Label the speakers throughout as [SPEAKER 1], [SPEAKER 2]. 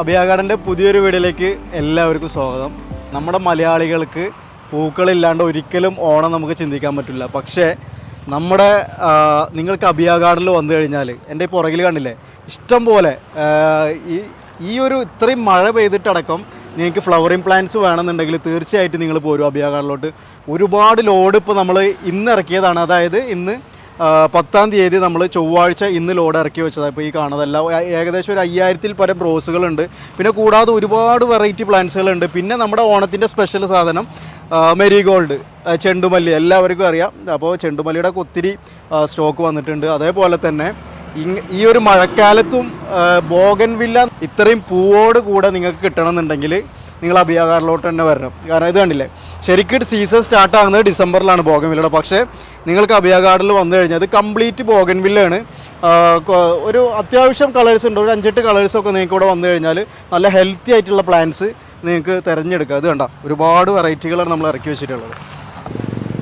[SPEAKER 1] അഭയാഗാർഡന്റെ പുതിയൊരു വീഡിയോയിലേക്ക് എല്ലാവർക്കും സ്വാഗതം. നമ്മുടെ മലയാളികൾക്ക് പൂക്കളില്ലാണ്ട് ഒരിക്കലും ഓണം നമുക്ക് ചിന്തിക്കാൻ പറ്റില്ല. പക്ഷേ നമ്മുടെ നിങ്ങൾക്ക് അഭയാഗാർഡനിൽ വന്നു കഴിഞ്ഞാൽ എന്റെ പുറകിൽ കണ്ടില്ലേ? ഇഷ്ടം പോലെ ഈ ഈ ഒരു ഇത്രയും മഴ പെയ്തിട്ടടക്കം നിങ്ങൾക്ക് ഫ്ലവറിങ് പ്ലാന്റ്സ് വേണമെന്നുണ്ടെങ്കിൽ തീർച്ചയായിട്ടും നിങ്ങൾ പോരും അഭയാഗാർഡിലോട്ട് ഒരുപാട് ലോഡ് ഇപ്പോൾ നമ്മൾ ഇന്ന് ഇറക്കിയതാണ്. അതായത് ഇന്ന് പത്താം തീയതി നമ്മൾ ചൊവ്വാഴ്ച ഇന്ന് ലോഡ് ഇറക്കി വെച്ചതാണ് ഇപ്പോൾ ഈ കാണുന്നതെല്ലാം ഏകദേശം ഒരു അയ്യായിരത്തിൽ പരം റോസുകളുണ്ട് പിന്നെ കൂടാതെ ഒരുപാട് വെറൈറ്റി പ്ലാന്റ്സുകളുണ്ട് പിന്നെ നമ്മുടെ ഓണത്തിന്റെ സ്പെഷ്യൽ സാധനം മെരിഗോൾഡ് ചെണ്ടുമല്ലി. എല്ലാവർക്കും അറിയാം. അപ്പോൾ ചെണ്ടുമല്ലിയുടെ ഒക്കെ ഒത്തിരി സ്റ്റോക്ക് വന്നിട്ടുണ്ട്. അതേപോലെ തന്നെ ഈ ഒരു മഴക്കാലത്തും ബോഗൻവില്ല ഇത്രയും പൂവോട് കൂടെ നിങ്ങൾക്ക് കിട്ടണമെന്നുണ്ടെങ്കിൽ നിങ്ങൾ അഭിയാകാറിലോട്ട് തന്നെ വരണം. കാരണം ഇത് കണ്ടില്ലേ? ശരിക്കും സീസൺ സ്റ്റാർട്ട് ആകുന്നത് ഡിസംബറിലാണ് ബോഗൻവില്ലയുടെ. പക്ഷേ നിങ്ങൾക്ക് അഭയഗാർഡിൽ വന്നു കഴിഞ്ഞാൽ അത് കംപ്ലീറ്റ് ബോഗൻവില്ലയാണ്. ഒരു അത്യാവശ്യം കളേഴ്സ് ഉണ്ട്. ഒരു അഞ്ചെട്ട് കളേഴ്സൊക്കെ നിങ്ങൾക്ക് ഇവിടെ വന്നു കഴിഞ്ഞാൽ നല്ല ഹെൽത്തി ആയിട്ടുള്ള പ്ലാന്റ്സ് നിങ്ങൾക്ക് തിരഞ്ഞെടുക്കുക അത് വേണ്ട ഒരുപാട് വെറൈറ്റികളാണ് നമ്മൾ ഇറക്കി വെച്ചിട്ടുള്ളത്.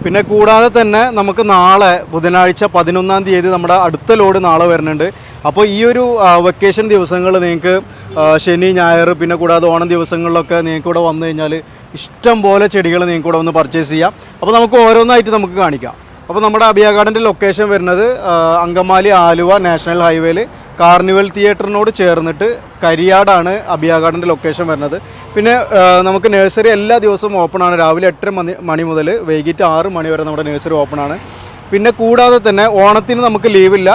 [SPEAKER 1] പിന്നെ കൂടാതെ തന്നെ നമുക്ക് നാളെ ബുധനാഴ്ച പതിനൊന്നാം തീയതി നമ്മുടെ അടുത്ത ലോഡ് നാളെ വരുന്നുണ്ട്. അപ്പോൾ ഈ ഒരു വെക്കേഷൻ ദിവസങ്ങൾ നിങ്ങൾക്ക് ശനി ഞായർ പിന്നെ കൂടാതെ ഓണം ദിവസങ്ങളിലൊക്കെ നിങ്ങൾക്ക് ഇവിടെ വന്നു കഴിഞ്ഞാൽ ഇഷ്ടം പോലെ ചെടികൾ നിങ്ങൾക്ക് ഇവിടെ ഒന്ന് പർച്ചേസ് ചെയ്യാം. അപ്പോൾ നമുക്ക് ഓരോന്നായിട്ട് നമുക്ക് കാണിക്കാം. അപ്പോൾ നമ്മുടെ അബിയ ഗാർഡന്റെ ലൊക്കേഷൻ വരുന്നത് അങ്കമാലി ആലുവ നാഷണൽ ഹൈവേയിൽ കാർണിവൽ തിയേറ്ററിനോട് ചേർന്നിട്ട് കരിയാടാണ് അബിയ ഗാർഡന്റെ ലൊക്കേഷൻ വരുന്നത്. പിന്നെ നമുക്ക് നഴ്സറി എല്ലാ ദിവസവും ഓപ്പണാണ് രാവിലെ എട്ടര മണി മണി മുതൽ വൈകിട്ട് ആറ് മണി വരെ നമ്മുടെ നഴ്സറി ഓപ്പണാണ് പിന്നെ കൂടാതെ തന്നെ ഓണത്തിന് നമുക്ക് ലീവില്ല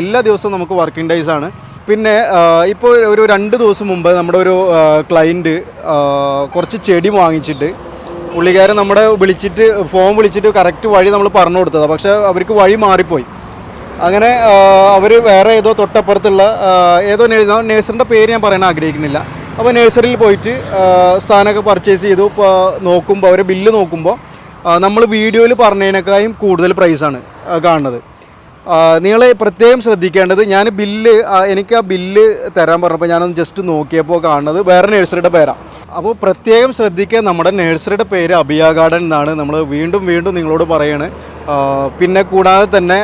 [SPEAKER 1] എല്ലാ ദിവസവും നമുക്ക് വർക്കിംഗ് ഡേയ്സ് ആണ്. പിന്നെ ഇപ്പോൾ ഒരു രണ്ട് ദിവസം മുമ്പ് നമ്മുടെ ഒരു ക്ലയന്റ് കുറച്ച് ചെടി വാങ്ങിച്ചിട്ട് പുള്ളിക്കാരൻ നമ്മുടെ വിളിച്ചിട്ട് ഫോൺ വിളിച്ചിട്ട് കറക്റ്റ് വഴി നമ്മൾ പറഞ്ഞു കൊടുത്തതാണ് പക്ഷേ അവർക്ക് വഴി മാറിപ്പോയി. അങ്ങനെ അവർ വേറെ ഏതോ തൊട്ടപ്പുറത്തുള്ള ഏതോ ഏതോ നേഴ്സറിന്റെ പേര് ഞാൻ പറയാൻ ആഗ്രഹിക്കുന്നില്ല. അപ്പോൾ നേഴ്സറിയിൽ പോയിട്ട് സ്ഥാനമൊക്കെ പർച്ചേസ് ചെയ്തു. ഇപ്പോൾ നോക്കുമ്പോൾ അവർ ബില്ല് നോക്കുമ്പോൾ നമ്മൾ വീഡിയോയിൽ പറഞ്ഞതിനേക്കാളും കൂടുതൽ പ്രൈസാണ് കാണുന്നത്. നിങ്ങൾ പ്രത്യേകം ശ്രദ്ധിക്കേണ്ടത് ഞാൻ ബില്ല് എനിക്ക് ആ ബില്ല് തരാൻ പറഞ്ഞപ്പോൾ ഞാനൊന്ന് ജസ്റ്റ് നോക്കിയപ്പോൾ കാണുന്നത് വേറെ നേഴ്സറിയുടെ പേരാണ് അപ്പോൾ പ്രത്യേകം ശ്രദ്ധിക്കുക നമ്മുടെ നേഴ്സറിയുടെ പേര് അബിയ ഗാർഡൻ എന്നാണ് നമ്മൾ വീണ്ടും വീണ്ടും നിങ്ങളോട് പറയുന്നത് പിന്നെ കൂടാതെ തന്നെ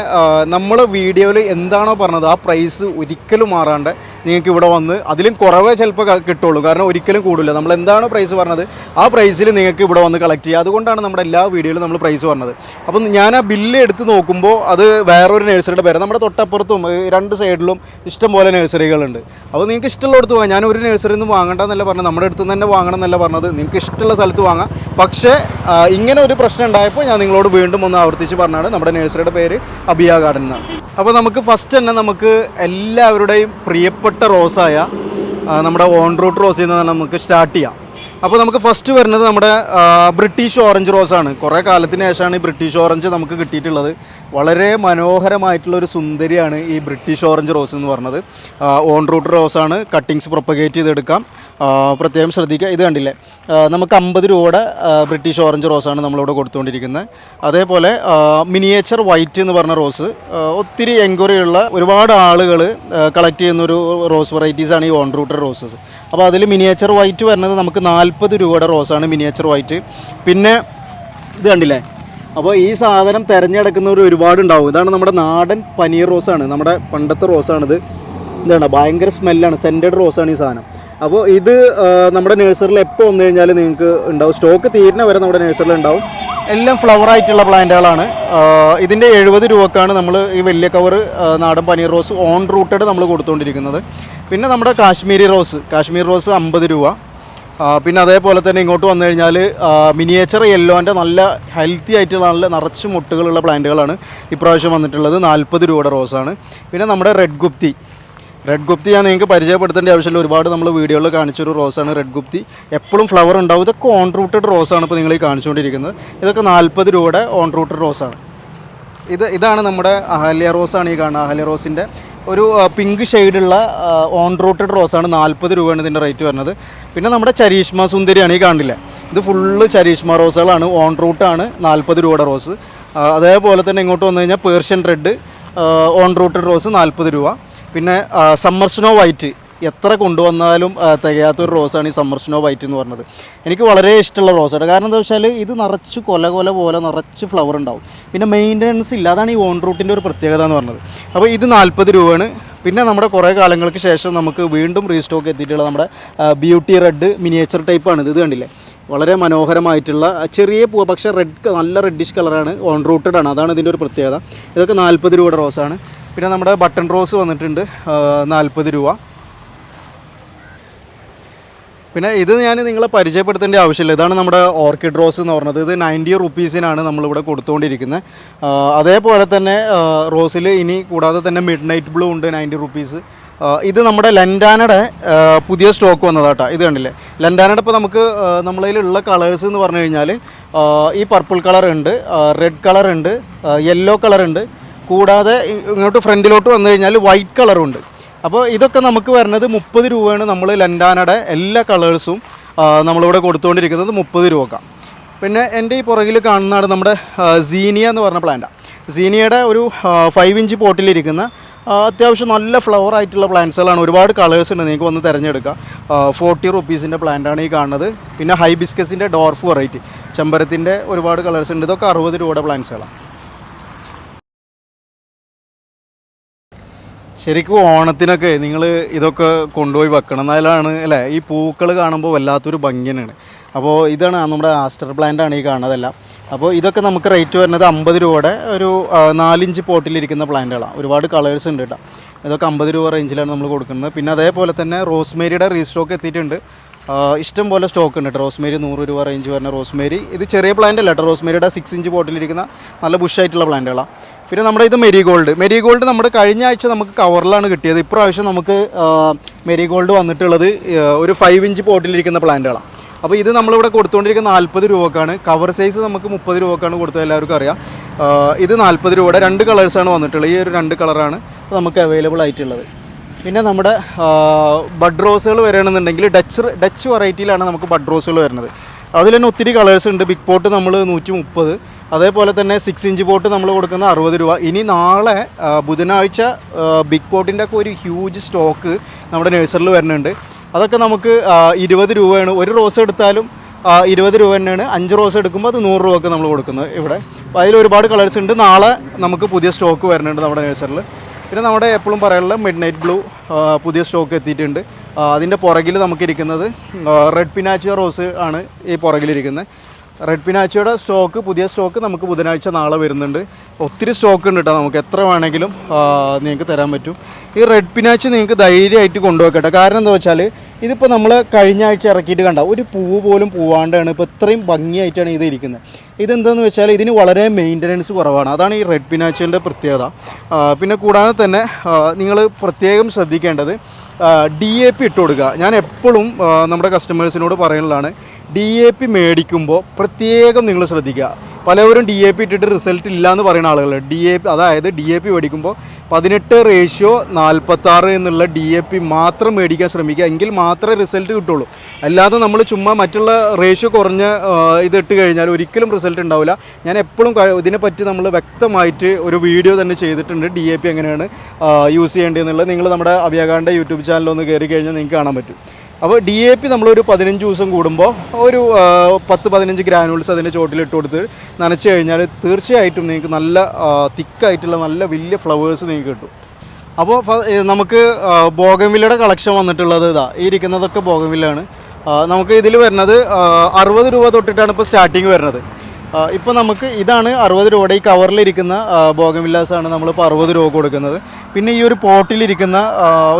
[SPEAKER 1] നമ്മൾ വീഡിയോയിൽ എന്താണോ പറഞ്ഞത് ആ പ്രൈസ് ഒരിക്കലും മാറാണ്ട് നിങ്ങൾക്ക് ഇവിടെ വന്ന് അതിലും കുറവേ ചിലപ്പോൾ കിട്ടുള്ളൂ. കാരണം ഒരിക്കലും കൂടില്ല നമ്മൾ എന്താണ് പ്രൈസ് പറഞ്ഞത്? ആ പ്രൈസിൽ നിങ്ങൾക്ക് ഇവിടെ വന്ന് കളക്ട് ചെയ്യുക അതുകൊണ്ടാണ് നമ്മുടെ എല്ലാ വീഡിയോയിലും നമ്മൾ പ്രൈസ് പറഞ്ഞത്. അപ്പം ഞാൻ ആ ബില്ല് എടുത്ത് നോക്കുമ്പോൾ അത് വേറൊരു നഴ്സറിയുടെ പേര്. നമ്മുടെ തൊട്ടപ്പുറത്തും രണ്ട് സൈഡിലും ഇഷ്ടം പോലെ നഴ്സറികളുണ്ട് അപ്പോൾ നിങ്ങൾക്ക് ഇഷ്ടമുള്ളടത്ത് വാങ്ങാം. ഞാൻ ഒരു നഴ്സറിയിൽ നിന്ന് വാങ്ങണ്ടെന്നല്ല പറഞ്ഞത്. നമ്മുടെ അടുത്ത് നിന്ന് തന്നെ വാങ്ങണം എന്നല്ല പറഞ്ഞത്. നിങ്ങൾക്ക് ഇഷ്ടമുള്ള സ്ഥലത്ത് വാങ്ങാം. പക്ഷേ ഇങ്ങനെ ഒരു പ്രശ്നം ഉണ്ടായപ്പോൾ ഞാൻ നിങ്ങളോട് വീണ്ടും ഒന്ന് ആവർത്തിച്ച് പറഞ്ഞാണ് നമ്മുടെ നഴ്സറിയുടെ പേര് അബിയ ഗാർഡൻ എന്നാണ്. അപ്പോൾ നമുക്ക് ഫസ്റ്റ് തന്നെ നമുക്ക് എല്ലാവരുടെയും പ്രിയപ്പെട്ട റോസായ ആ, നമ്മുടെ ഓൺ റൂട്ട് റോസിൽ നിന്ന് നമുക്ക് സ്റ്റാർട്ട് ചെയ്യാം. അപ്പോൾ നമുക്ക് ഫസ്റ്റ് വരുന്നത് നമ്മുടെ ബ്രിട്ടീഷ് ഓറഞ്ച് റോസ് ആണ്. കുറേ കാലത്തിന് ശേഷമാണ് ഈ ബ്രിട്ടീഷ് ഓറഞ്ച് നമുക്ക് കിട്ടിയിട്ടുള്ളത്. വളരെ മനോഹരമായിട്ടുള്ള ഒരു സുന്ദരിയാണ് ഈ ബ്രിട്ടീഷ് ഓറഞ്ച് റോസ് എന്ന് പറഞ്ഞത്. ഓൺ റൂട്ട് റോസാണ് കട്ടിങ്സ് പ്രൊപ്പഗേറ്റ് ചെയ്തെടുക്കാം. പ്രത്യേകം ശ്രദ്ധിക്കുക. ഇത് കണ്ടില്ലേ? നമുക്ക് അമ്പത് രൂപയുടെ ബ്രിട്ടീഷ് ഓറഞ്ച് റോസാണ് നമ്മളിവിടെ കൊടുത്തുകൊണ്ടിരിക്കുന്നത്. അതേപോലെ മിനിയേച്ചർ വൈറ്റ് എന്ന് പറഞ്ഞ റോസ് ഒത്തിരി എൻക്വയറി ഉള്ള ഒരുപാട് ആളുകൾ കളക്ട് ചെയ്യുന്ന ഒരു റോസ് വെറൈറ്റീസാണ് ഈ ഓൺ റൂട്ടർ റോസസ് അപ്പോൾ അതിൽ മിനിയേച്ചർ വൈറ്റ് വരുന്നത് നമുക്ക് നാൽപ്പത് രൂപയുടെ റോസാണ് മിനിയേച്ചർ വൈറ്റ് പിന്നെ ഇത് കണ്ടില്ലേ? അപ്പോൾ ഈ സാധനം തിരഞ്ഞെടുക്കുന്നവർ ഒരുപാടുണ്ടാവും ഇതാണ് നമ്മുടെ നാടൻ പനീർ റോസാണ് നമ്മുടെ പണ്ടത്തെ റോസാണിത് എന്താണ് ഭയങ്കര സ്മെല്ലാണ് സെന്റഡ് റോസാണ് ഈ സാധനം. അപ്പോൾ ഇത് നമ്മുടെ നഴ്സറിയിൽ എപ്പോൾ വന്നു കഴിഞ്ഞാൽ നിങ്ങൾക്ക് ഉണ്ടാവും. സ്റ്റോക്ക് തീരുന്ന വരെ നമ്മുടെ നഴ്സറിയിൽ ഉണ്ടാവും. എല്ലാം ഫ്ലവർ ആയിട്ടുള്ള പ്ലാന്റുകളാണ് ഇതിന്റെ എഴുപത് രൂപക്കാണ് നമ്മൾ ഈ വലിയ കവർ നാടൻ പനീർ റോസ് ഓൺ റൂട്ടഡ് നമ്മൾ കൊടുത്തുകൊണ്ടിരിക്കുന്നത്. പിന്നെ നമ്മുടെ കാശ്മീരി റോസ് കാശ്മീർ റോസ് അമ്പത് രൂപ. പിന്നെ അതേപോലെ തന്നെ ഇങ്ങോട്ട് വന്നു കഴിഞ്ഞാൽ മിനിയേച്ചർ യെല്ലോന്റെ നല്ല ഹെൽത്തി ആയിട്ടുള്ള നല്ല നിറച്ച് മുട്ടുകളുള്ള പ്ലാന്റുകളാണ് ഇപ്രാവശ്യം വന്നിട്ടുള്ളത്. നാൽപ്പത് രൂപയുടെ റോസാണ് പിന്നെ നമ്മുടെ റെഡ് ഗുപ്തി. റെഡ് ഗുപ്തി ഞാൻ നിങ്ങൾക്ക് പരിചയപ്പെടുത്തേണ്ട ആവശ്യമില്ല. ഒരുപാട് നമ്മൾ വീഡിയോയിൽ കാണിച്ചൊരു റോസാണ് റെഡ് ഗുപ്തി. എപ്പോഴും ഫ്ലവർ ഉണ്ടാവും. ഇതൊക്കെ ഓൺ റൂട്ടഡ് റോസാണ് ഇപ്പോൾ നിങ്ങൾ ഈ കാണിച്ചുകൊണ്ടിരിക്കുന്നത്. ഇതൊക്കെ നാൽപ്പത് രൂപയുടെ ഓൺ റൂട്ടഡ് റോസാണ് ഇത് ഇതാണ് നമ്മുടെ അഹല്യ റോസാണ് ഈ കാണുന്നത് അഹല്യ റോസിന്റെ ഒരു പിങ്ക് ഷെയ്ഡുള്ള ഓൺ റൂട്ടഡ് റോസാണ് നാൽപ്പത് രൂപയാണ് ഇതിന്റെ റേറ്റ് വരുന്നത്. പിന്നെ നമ്മുടെ ചരീഷ്മ സുന്ദരിയാണ് ഈ കാണില്ല? ഇത് ഫുള്ള് ചരീഷ്മ റോസുകളാണ് ഓൺ റൂട്ടാണ് നാൽപ്പത് രൂപയുടെ റോസ് അതേപോലെ തന്നെ ഇങ്ങോട്ട് വന്നു കഴിഞ്ഞാൽ Persian red own rooted rose നാൽപ്പത് രൂപ. പിന്നെ സമ്മർ സ്നോ വൈറ്റ് എത്ര കൊണ്ടുവന്നാലും തികയാത്തൊരു റോസാണ് ഈ സമ്മർ സ്നോ വൈറ്റ് എന്ന് പറഞ്ഞത്. എനിക്ക് വളരെ ഇഷ്ടമുള്ള റോസാണ്. കാരണം എന്താ വെച്ചാൽ ഇത് നിറച്ച് കൊല കൊല പോലെ നിറച്ച് ഫ്ലവർ ഉണ്ടാവും. പിന്നെ മെയിന്റനൻസ് ഇല്ല അതാണ് ഈ ഓൺ റൂട്ടിന്റെ ഒരു പ്രത്യേകത എന്ന് പറഞ്ഞത്. അപ്പോൾ ഇത് നാൽപ്പത് രൂപയാണ്. പിന്നെ നമ്മുടെ കുറേ കാലങ്ങൾക്ക് ശേഷം നമുക്ക് വീണ്ടും റീസ്റ്റോക്ക് എത്തിയിട്ടുള്ള നമ്മുടെ ബ്യൂട്ടി റെഡ് മിനിയേച്ചർ ടൈപ്പാണ് ഇത്. കണ്ടില്ലേ? വളരെ മനോഹരമായിട്ടുള്ള ചെറിയ പൂ പക്ഷേ റെഡ് നല്ല റെഡിഷ് കളറാണ് ഓൺ റൂട്ടഡ് ആണ്. അതാണ് ഇതിന്റെ ഒരു പ്രത്യേകത. ഇതൊക്കെ നാൽപ്പത് രൂപയുടെ റോസാണ് പിന്നെ നമ്മുടെ ബട്ടൺ റോസ് വന്നിട്ടുണ്ട് നാൽപ്പത് രൂപ. പിന്നെ ഇത് ഞാൻ നിങ്ങളെ പരിചയപ്പെടുത്തേണ്ട ആവശ്യമില്ല. ഇതാണ് നമ്മുടെ ഓർക്കിഡ് റോസ് എന്ന് പറഞ്ഞത്. ഇത് നയന്റി റുപ്പീസിനാണ് നമ്മളിവിടെ കൊടുത്തുകൊണ്ടിരിക്കുന്നത്. അതേപോലെ തന്നെ റോസിൽ ഇനി കൂടാതെ തന്നെ മിഡ് നൈറ്റ് ബ്ലൂ ഉണ്ട് നയന്റി റുപ്പീസ്. ഇത് നമ്മുടെ ലൻഡാനയുടെ പുതിയ സ്റ്റോക്ക് വന്നതാട്ടോ. ഇത് കണ്ടില്ലേ? ലൻഡാനയുടെ ഇപ്പോൾ നമുക്ക് നമ്മളതിലുള്ള കളേഴ്സ് എന്ന് പറഞ്ഞു കഴിഞ്ഞാൽ ഈ പർപ്പിൾ കളർ ഉണ്ട് റെഡ് കളർ ഉണ്ട് യെല്ലോ കളർ ഉണ്ട്. കൂടാതെ ഇങ്ങോട്ട് ഫ്രണ്ടിലോട്ട് വന്നു കഴിഞ്ഞാൽ വൈറ്റ് കളറും ഉണ്ട്. അപ്പോൾ ഇതൊക്കെ നമുക്ക് വരുന്നത് മുപ്പത് രൂപയാണ് നമ്മൾ ലൻഡാനയുടെ എല്ലാ കളേഴ്സും നമ്മളിവിടെ കൊടുത്തുകൊണ്ടിരിക്കുന്നത് മുപ്പത് രൂപ പിന്നെ എന്റെ ഈ പുറകിൽ കാണുന്നതാണ് നമ്മുടെ സീനിയ എന്ന് പറഞ്ഞ പ്ലാന്റാണ് സീനിയയുടെ ഒരു ഫൈവ് ഇഞ്ച് പോട്ടിലിരിക്കുന്ന അത്യാവശ്യം നല്ല ഫ്ലവർ ആയിട്ടുള്ള പ്ലാന്റ്സുകളാണ് ഒരുപാട് കളേഴ്സ് ഉണ്ട് നിങ്ങൾക്ക് വന്ന് തിരഞ്ഞെടുക്കാം. ഫോർട്ടി റുപ്പീസിന്റെ പ്ലാന്റാണ് ഈ കാണുന്നത്. പിന്നെ ഹൈബിസ്കസിന്റെ ഡോർഫ് വെറൈറ്റി ചെമ്പരത്തിന്റെ ഒരുപാട് കളേഴ്സ് ഉണ്ട്. ഇതൊക്കെ അറുപത് രൂപയുടെ പ്ലാന്റ്സുകളാണ് ശരിക്കും ഓണത്തിനൊക്കെ നിങ്ങൾ ഇതൊക്കെ കൊണ്ടുപോയി വെക്കണം എന്നാലാണ് അല്ലേ? ഈ പൂക്കൾ കാണുമ്പോൾ വല്ലാത്തൊരു ഭംഗിയാണ് അപ്പോൾ ഇതാണ് നമ്മുടെ ആസ്റ്റർ പ്ലാന്റ് ആണ് ഈ കാണുന്നതെല്ലാം. അപ്പോൾ ഇതൊക്കെ നമുക്ക് റേറ്റ് വരുന്നത് അമ്പത് രൂപയുടെ ഒരു നാലിഞ്ച് പോട്ടിലിരിക്കുന്ന പ്ലാന്റുകളാണ്. ഒരുപാട് കളേഴ്സ് ഉണ്ട് കേട്ടോ. ഇതൊക്കെ അമ്പത് രൂപ റേഞ്ചിലാണ് നമ്മൾ കൊടുക്കുന്നത്. പിന്നെ അതേപോലെ തന്നെ റോസ്മേരിയുടെ റീസ്റ്റോക്ക് എത്തിയിട്ടുണ്ട്. ഇഷ്ടം പോലെ സ്റ്റോക്ക് ഉണ്ട് കേട്ടോ. റോസ്മേരി നൂറ് രൂപ റേഞ്ച് വരുന്ന റോസ്മേരി. ഇത് ചെറിയ പ്ലാന്റ് അല്ല കേട്ടോ. റോസ്മേരിയുടെ സിക്സ് ഇഞ്ച് പോട്ടിലിരിക്കുന്ന നല്ല ബുഷായിട്ടുള്ള പ്ലാന്റുകളാണ്. പിന്നെ നമ്മുടെ ഇത് മെരി ഗോൾഡ് മെരി ഗോൾഡ് നമ്മുടെ കഴിഞ്ഞ ആഴ്ച നമുക്ക് കവറിലാണ് കിട്ടിയത്. ഇപ്രാവശ്യം നമുക്ക് മെരി ഗോൾഡ് വന്നിട്ടുള്ളത് ഒരു ഫൈവ് ഇഞ്ച് പോട്ടിലിരിക്കുന്ന പ്ലാന്റുകളാണ് അപ്പോൾ ഇത് നമ്മളിവിടെ കൊടുത്തുകൊണ്ടിരിക്കുന്ന നാൽപ്പത് രൂപക്കാണ്. കവർ സൈസ് നമുക്ക് മുപ്പത് രൂപക്കാണ് കൊടുത്തത് എല്ലാവർക്കും അറിയാം. ഇത് നാൽപ്പത് രൂപയുടെ രണ്ട് കളേഴ്സാണ് വന്നിട്ടുള്ളത്. ഈ ഒരു രണ്ട് കളറാണ് നമുക്ക് അവൈലബിൾ ആയിട്ടുള്ളത്. പിന്നെ നമ്മുടെ ബഡ് റോസുകൾ വരികയാണെന്നുണ്ടെങ്കിൽ ഡച്ച് ഡച്ച് വെറൈറ്റിയിലാണ് നമുക്ക് ബഡ് റോസുകൾ വരുന്നത്. അതിൽ തന്നെ ഒത്തിരി കളേഴ്സ് ഉണ്ട്. ബിഗ് പോട്ട് നമ്മൾ നൂറ്റി മുപ്പത് അതേപോലെ തന്നെ സിക്സ് ഇഞ്ച് പോട്ട് നമ്മൾ കൊടുക്കുന്ന അറുപത് രൂപ. ഇനി നാളെ ബുധനാഴ്ച ബിഗ് പോട്ടിന്റെ ഒക്കെ ഒരു ഹ്യൂജ് സ്റ്റോക്ക് നമ്മുടെ നഴ്സറിൽ വരുന്നുണ്ട്. അതൊക്കെ നമുക്ക് ഇരുപത് രൂപയാണ്. ഒരു റോസ് എടുത്താലും ഇരുപത് രൂപ തന്നെയാണ്. അഞ്ച് റോസ് എടുക്കുമ്പോൾ അത് നൂറ് രൂപക്ക് നമ്മൾ കൊടുക്കുന്നത് ഇവിടെ. അപ്പോൾ അതിൽ ഒരുപാട് കളേഴ്സ് ഉണ്ട്. നാളെ നമുക്ക് പുതിയ സ്റ്റോക്ക് വരുന്നുണ്ട് നമ്മുടെ നഴ്സറിൽ പിന്നെ നമ്മുടെ എപ്പോഴും പറയാനുള്ള മിഡ് നൈറ്റ് ബ്ലൂ പുതിയ സ്റ്റോക്ക് എത്തിയിട്ടുണ്ട്. അതിന്റെ പുറകിൽ നമുക്കിരിക്കുന്നത് റെഡ് പിനാച്ചിയ റോസ് ആണ് ഈ പുറകിലിരിക്കുന്നത്. റെഡ് പിനാച്ചിയുടെ സ്റ്റോക്ക് പുതിയ സ്റ്റോക്ക് നമുക്ക് ബുധനാഴ്ച നാളെ വരുന്നുണ്ട്. ഒത്തിരി സ്റ്റോക്ക് ഉണ്ട് കേട്ടോ നമുക്ക് എത്ര വേണമെങ്കിലും നിങ്ങൾക്ക് തരാൻ പറ്റും. ഈ റെഡ് പിനാച്ച് നിങ്ങൾക്ക് ധൈര്യമായിട്ട് കൊണ്ടുപോയിക്കട്ടെ. കാരണം എന്താ വെച്ചാൽ ഇതിപ്പോൾ നമ്മൾ കഴിഞ്ഞ ആഴ്ച ഇറക്കിയിട്ട് കണ്ട? ഒരു പൂവ് പോലും പൂവാണ്ടാണ്. ഇപ്പോൾ ഇത്രയും ഭംഗിയായിട്ടാണ് ഇത് ഇരിക്കുന്നത്. ഇതെന്താണെന്ന് വെച്ചാൽ ഇതിന് വളരെ മെയിന്റനൻസ് കുറവാണ്. അതാണ് ഈ റെഡ് പിനാച്ചിന്റെ പ്രത്യേകത. പിന്നെ കൂടാതെ തന്നെ നിങ്ങൾ പ്രത്യേകം ശ്രദ്ധിക്കേണ്ടത് ഡി എ പി ഇട്ട് കൊടുക്കുക. ഞാൻ എപ്പോഴും നമ്മുടെ കസ്റ്റമേഴ്സിനോട് പറയുന്നതാണ് ഡി എ പി മേടിക്കുമ്പോൾ പ്രത്യേകം നിങ്ങൾ ശ്രദ്ധിക്കുക. പലവരും ഡി എ പി ഇട്ടിട്ട് റിസൾട്ട് ഇല്ല എന്ന് പറയുന്ന ആളുകൾ ഡി എ പി അതായത് ഡി എ പി മേടിക്കുമ്പോൾ പതിനെട്ട് റേഷ്യോ നാൽപ്പത്താറ് എന്നുള്ള ഡി എ പി മാത്രം മേടിക്കാൻ ശ്രമിക്കുക. എങ്കിൽ മാത്രമേ റിസൾട്ട് കിട്ടുള്ളൂ. അല്ലാതെ നമ്മൾ ചുമ്മാ മറ്റുള്ള റേഷ്യോ കുറഞ്ഞ ഇതിട്ട് കഴിഞ്ഞാൽ ഒരിക്കലും റിസൾട്ട് ഉണ്ടാവില്ല. ഞാൻ എപ്പോഴും ഇതിനെപ്പറ്റി നമ്മൾ വ്യക്തമായിട്ട് ഒരു വീഡിയോ തന്നെ ചെയ്തിട്ടുണ്ട്. ഡി എ പി എങ്ങനെയാണ് യൂസ് ചെയ്യേണ്ടതെന്നുള്ളത് നിങ്ങൾ നമ്മുടെ അഭിയാകാന്റെ യൂട്യൂബ് ചാനലൊന്ന് കയറി കഴിഞ്ഞാൽ നിങ്ങൾക്ക് കാണാൻ പറ്റും. അപ്പോൾ ഡി എ പി നമ്മളൊരു പതിനഞ്ച് ദിവസം കൂടുമ്പോൾ ഒരു പത്ത് പതിനഞ്ച് ഗ്രാനുൾസ് അതിന്റെ ചോട്ടിലിട്ട് കൊടുത്ത് നനച്ച് കഴിഞ്ഞാൽ തീർച്ചയായിട്ടും നിങ്ങൾക്ക് നല്ല തിക്കായിട്ടുള്ള നല്ല വലിയ ഫ്ലവേഴ്സ് നിങ്ങൾക്ക് കിട്ടും. അപ്പോൾ നമുക്ക് ബോഗംവില്ലയുടെ കളക്ഷൻ വന്നിട്ടുള്ളത് ഇതാ ഈ ഇരിക്കുന്നതൊക്കെ ബോഗംവില്ലാണ് നമുക്ക് ഇതിൽ വരുന്നത് അറുപത് രൂപ തൊട്ടിട്ടാണ് ഇപ്പോൾ സ്റ്റാർട്ടിങ് വരുന്നത്. ഇപ്പോൾ നമുക്ക് ഇതാണ് അറുപത് രൂപയുടെ ഈ കവറിലിരിക്കുന്ന ബോഗൻവില്ലാസാണ് നമ്മളിപ്പോൾ അറുപത് രൂപ കൊടുക്കുന്നത്. പിന്നെ ഈ ഒരു പോട്ടിലിരിക്കുന്ന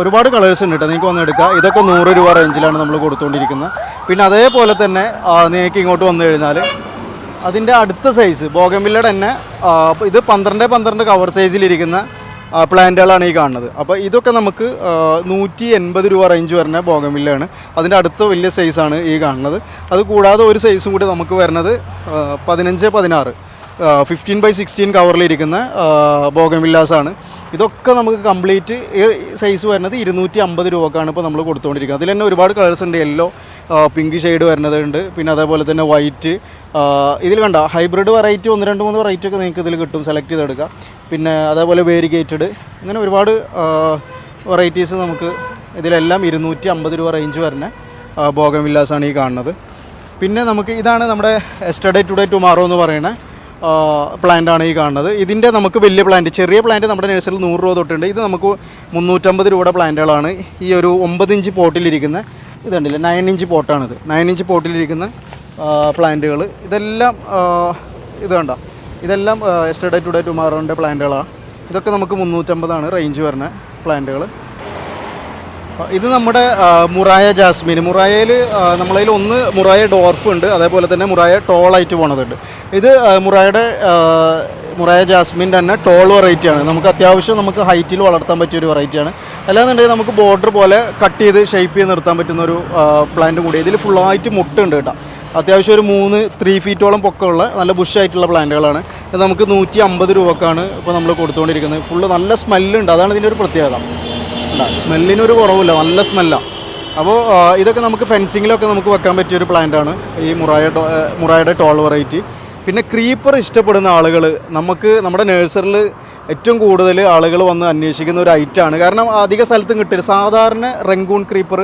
[SPEAKER 1] ഒരുപാട് കളേഴ്സ് ഉണ്ട് കേട്ടോ നിങ്ങൾക്ക് വന്ന് എടുക്കാം. ഇതൊക്കെ നൂറ് രൂപ റേഞ്ചിലാണ് നമ്മൾ കൊടുത്തുകൊണ്ടിരിക്കുന്നത് പിന്നെ അതേപോലെ തന്നെ നിങ്ങൾക്ക് ഇങ്ങോട്ട് വന്നു കഴിഞ്ഞാൽ അതിന്റെ അടുത്ത സൈസ് ബോഗമില്ലയുടെ തന്നെ ഇത് പന്ത്രണ്ട് പന്ത്രണ്ട് കവർ സൈസിലിരിക്കുന്ന പ്ലാന്റുകളാണ് ഈ കാണുന്നത്. അപ്പോൾ ഇതൊക്കെ നമുക്ക് നൂറ്റി എൺപത് രൂപ റേഞ്ച് വരുന്ന ബോഗമില്ലാണ് അതിന്റെ അടുത്ത വലിയ സൈസാണ് ഈ കാണുന്നത്. അത് കൂടാതെ ഒരു സൈസും കൂടി നമുക്ക് വരുന്നത് പതിനഞ്ച് പതിനാറ് ഫിഫ്റ്റീൻ ബൈ സിക്സ്റ്റീൻ കവറിലിരിക്കുന്ന ബോഗമില്ലാസാണ് ഇതൊക്കെ നമുക്ക് കംപ്ലീറ്റ് സൈസ് വരുന്നത് ഇരുന്നൂറ്റി അമ്പത് രൂപക്കാണ് ഇപ്പോൾ നമ്മൾ കൊടുത്തുകൊണ്ടിരിക്കുന്നത് അതിൽ തന്നെ ഒരുപാട് കളേഴ്സ് ഉണ്ട്. യെല്ലോ പിങ്ക് ഷെയ്ഡ് വരുന്നതുണ്ട് പിന്നെ അതേപോലെ തന്നെ വൈറ്റ്. ഇതിൽ കണ്ട ഹൈബ്രിഡ് വെറൈറ്റി ഒന്ന് രണ്ട് മൂന്ന് വെറൈറ്റി ഒക്കെ നിങ്ങൾക്ക് ഇതിൽ കിട്ടും. സെലക്ട് ചെയ്തെടുക്കാം. പിന്നെ അതേപോലെ വേരിഗേറ്റഡ് അങ്ങനെ ഒരുപാട് വെറൈറ്റീസ് നമുക്ക് ഇതിലെല്ലാം ഇരുന്നൂറ്റി അമ്പത് രൂപ റേഞ്ച് വരുന്ന ഭോഗം വില്ലാസാണ് ഈ കാണുന്നത്. പിന്നെ നമുക്ക് ഇതാണ് നമ്മുടെ എസ്റ്റർഡേ ടുഡേ ടുമാറോ എന്ന് പറയുന്ന പ്ലാന്റാണ് ഈ കാണുന്നത്. ഇതിന്റെ നമുക്ക് വലിയ പ്ലാന്റ് ചെറിയ പ്ലാന്റ് നമ്മുടെ നഴ്സറിയിൽ നൂറ് രൂപ തൊട്ടുണ്ട്. ഇത് നമുക്ക് മുന്നൂറ്റമ്പത് രൂപയുടെ പ്ലാന്റുകളാണ് ഈ ഒരു ഒമ്പത് ഇഞ്ച് പോട്ടിലിരിക്കുന്ന ഇത് കണ്ടില്ലേ? നയൻ ഇഞ്ച് പോട്ടാണിത് നയൻ ഇഞ്ച് പോട്ടിലിരിക്കുന്ന പ്ലാന്റുകൾ ഇതെല്ലാം ഇത് കണ്ട? ഇതെല്ലാം എസ്റ്റർഡേ ടുഡേ ടുമാറോന്റെ പ്ലാന്റുകളാണ് ഇതൊക്കെ നമുക്ക് മുന്നൂറ്റമ്പതാണ് റേഞ്ച് വരുന്ന പ്ലാന്റുകൾ ഇത് നമ്മുടെ മുറായ ജാസ്മിൻ. മുറായയിൽ നമ്മളതിൽ ഒന്ന് മുറായ ഡോർഫ് ഉണ്ട്. അതേപോലെ തന്നെ മുറായ ടോളായിട്ട് പോണതുണ്ട്. ഇത് മുറായയുടെ മുറായ ജാസ്മിൻ തന്നെ ടോൾ വെറൈറ്റിയാണ് നമുക്ക് അത്യാവശ്യം നമുക്ക് ഹൈറ്റിൽ വളർത്താൻ പറ്റിയ ഒരു വെറൈറ്റിയാണ് അല്ലാന്നുണ്ടെങ്കിൽ നമുക്ക് ബോർഡർ പോലെ കട്ട് ചെയ്ത് ഷേപ്പ് ചെയ്ത് നിർത്താൻ പറ്റുന്ന ഒരു പ്ലാന്റ് കൂടി. ഇതിൽ ഫുള്ളായിട്ട് മുട്ടുണ്ട് കേട്ടോ. അത്യാവശ്യം ഒരു മൂന്ന് ത്രീ ഫീറ്റോളം പൊക്കമുള്ള നല്ല ബുഷായിട്ടുള്ള പ്ലാന്റുകളാണ് ഇത് നമുക്ക് നൂറ്റി അമ്പത് രൂപക്കാണ് ഇപ്പോൾ നമ്മൾ കൊടുത്തുകൊണ്ടിരിക്കുന്നത് ഫുള്ള് നല്ല സ്മെല്ലുണ്ട് അതാണ് ഇതിന്റെ ഒരു പ്രത്യേകത. സ്മെല്ലിനൊരു കുറവില്ല നല്ല സ്മെല്ലാണ് അപ്പോൾ ഇതൊക്കെ നമുക്ക് ഫെൻസിങ്ങിലൊക്കെ നമുക്ക് വെക്കാൻ പറ്റിയ ഒരു പ്ലാന്റാണ് ഈ മുറായ മുറായുടെ ടോൾ വെറൈറ്റി പിന്നെ ക്രീപ്പർ ഇഷ്ടപ്പെടുന്ന ആളുകൾ നമുക്ക് നമ്മുടെ നഴ്സറിൽ ഏറ്റവും കൂടുതൽ ആളുകൾ വന്ന് അന്വേഷിക്കുന്ന ഒരു ഐറ്റമാണ് കാരണം അധിക സ്ഥലത്തും കിട്ടില്ല. സാധാരണ റെങ്കൂൺ ക്രീപ്പർ